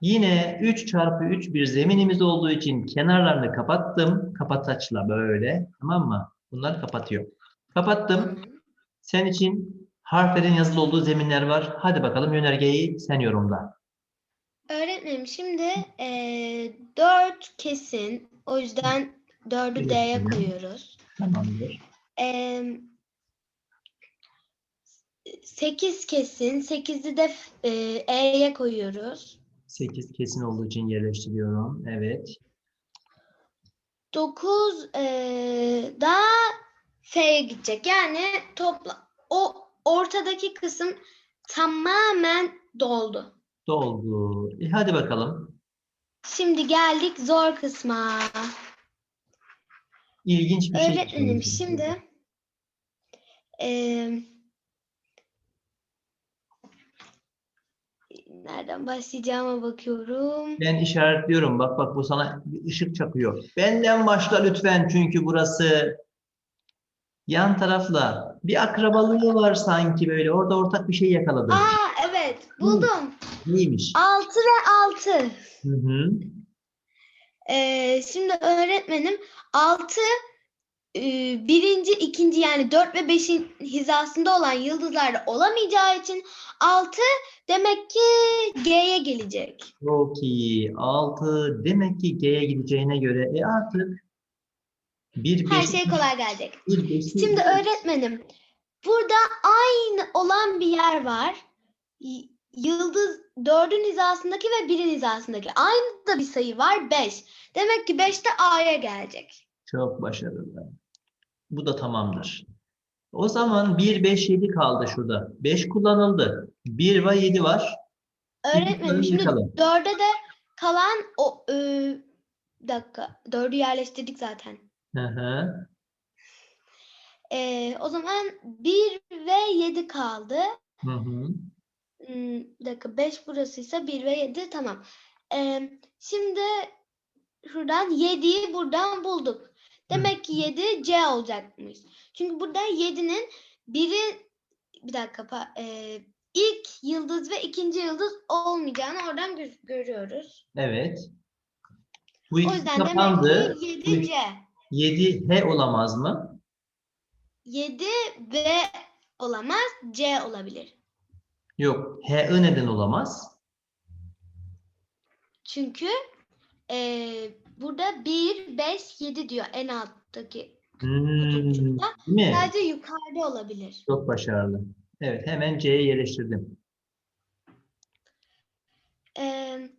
Yine 3 çarpı 3 bir zeminimiz olduğu için kenarlarını kapattım. Kapataçla böyle. Tamam mı? Bunlar kapatıyor. Kapattım. Sen için harflerin yazılı olduğu zeminler var. Hadi bakalım yönergeyi sen yorumla. Öğretmenim şimdi eee 4 kesin. O yüzden 4'ü Evet, D'ye tamam. koyuyoruz. Tamamdır. Eee 8 kesin. 8'i de eee, E'ye koyuyoruz. 8 kesin olduğu için yerleştiriyorum. Evet. 9 eee da F'ye gidecek. Yani topla o ortadaki kısım tamamen doldu. Doldu. E hadi bakalım. Şimdi geldik zor kısma. İlginç bir şey. Öğretmenim şimdi eee, nereden başlayacağıma bakıyorum. Ben işaretliyorum. Bak bak bu sana bir ışık çakıyor. Benden başla lütfen çünkü burası yan tarafla bir akrabalığı var sanki böyle. Orada ortak bir şey yakaladım. Aa evet buldum. Neymiş? 6 ve 6. Hı hı. Ee, şimdi öğretmenim 6 birinci, ikinci yani 4 ve 5'in hizasında olan yıldızlarda olamayacağı için 6 demek ki G'ye gelecek. Çok iyi. 6 demek ki G'ye gideceğine göre e artık bir Her şey kolay gelecek. bir beşi- Şimdi öğretmenim burada aynı olan bir yer var. Yıldız 4'ün hizasındaki ve 1'in hizasındaki. Aynı da bir sayı var 5. Demek ki 5 de A'ya gelecek. Çok başarılı. Bu da tamamdır. O zaman 1, 5, 7 kaldı şurada. 5 kullanıldı. 1 ve 7 var. Öğretmenim şimdi bakalım. 4'e de kalan o e, dakika 4'ü yerleştirdik zaten. Hı hı. E, o zaman 1 ve 7 kaldı. Hı hı. Hmm, bir dakika 5 burasıysa 1 ve 7 tamam. E, şimdi şuradan 7'yi buradan bulduk. Demek ki 7 C olacakmış. Çünkü burada 7'nin biri bir dakika e, ilk yıldız ve ikinci yıldız olmayacağını oradan gö- görüyoruz. Evet. Bu O ikisi yüzden kapandı. demek ki 7 C. 7 H olamaz mı? 7 B olamaz, C olabilir. Yok. H neden olamaz? Çünkü eee, burada 1, 5, 7 diyor en alttaki. Hmm, değil mi? Sadece yukarıda olabilir. Çok başarılı. Evet, hemen C'ye yerleştirdim. Eee,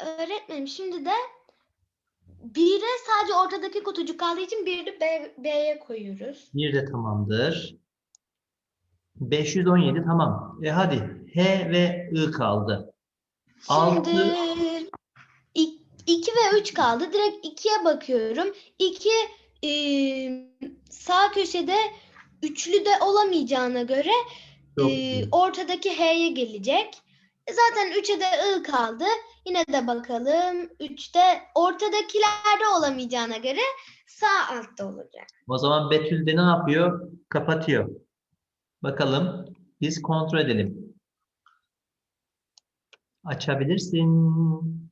öğretmenim şimdi de 1'e sadece ortadaki kutucuk kaldığı için 1'i de B, B'ye koyuyoruz. Bir de tamamdır. 517 tamam. E hadi H ve I kaldı. Altı. Şimdi 2 ve 3 kaldı. Direkt 2'ye bakıyorum. 2 sağ köşede üçlü de olamayacağına göre e, ortadaki H'ye gelecek. E, Zaten 3'e de I kaldı. Yine de bakalım. 3'te ortadakilerde olamayacağına göre sağ altta olacak. O zaman Betül de ne yapıyor? Kapatıyor. Bakalım. Biz kontrol edelim. Açabilirsin.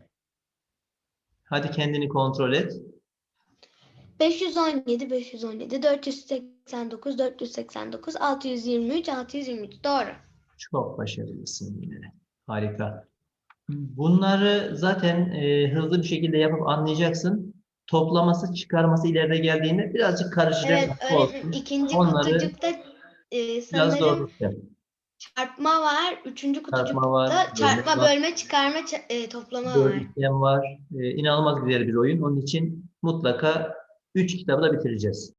Hadi kendini kontrol et. 517, 517, 489, 489, 623, 623. Doğru. Çok başarılısın yine. Harika. Bunları zaten e, hızlı bir şekilde yapıp anlayacaksın. Toplaması, çıkarması ileride geldiğinde birazcık karışacak Evet, olsun. öğretmenim ikinci Onları kutucukta e, sanırım. Çarpma var. Üçüncü kutucukta var, bölme çarpma, var. bölme, çıkarma, ça- e, toplama var. Dört var. E, inanılmaz güzel bir oyun. Onun için mutlaka 3 kitabı da bitireceğiz.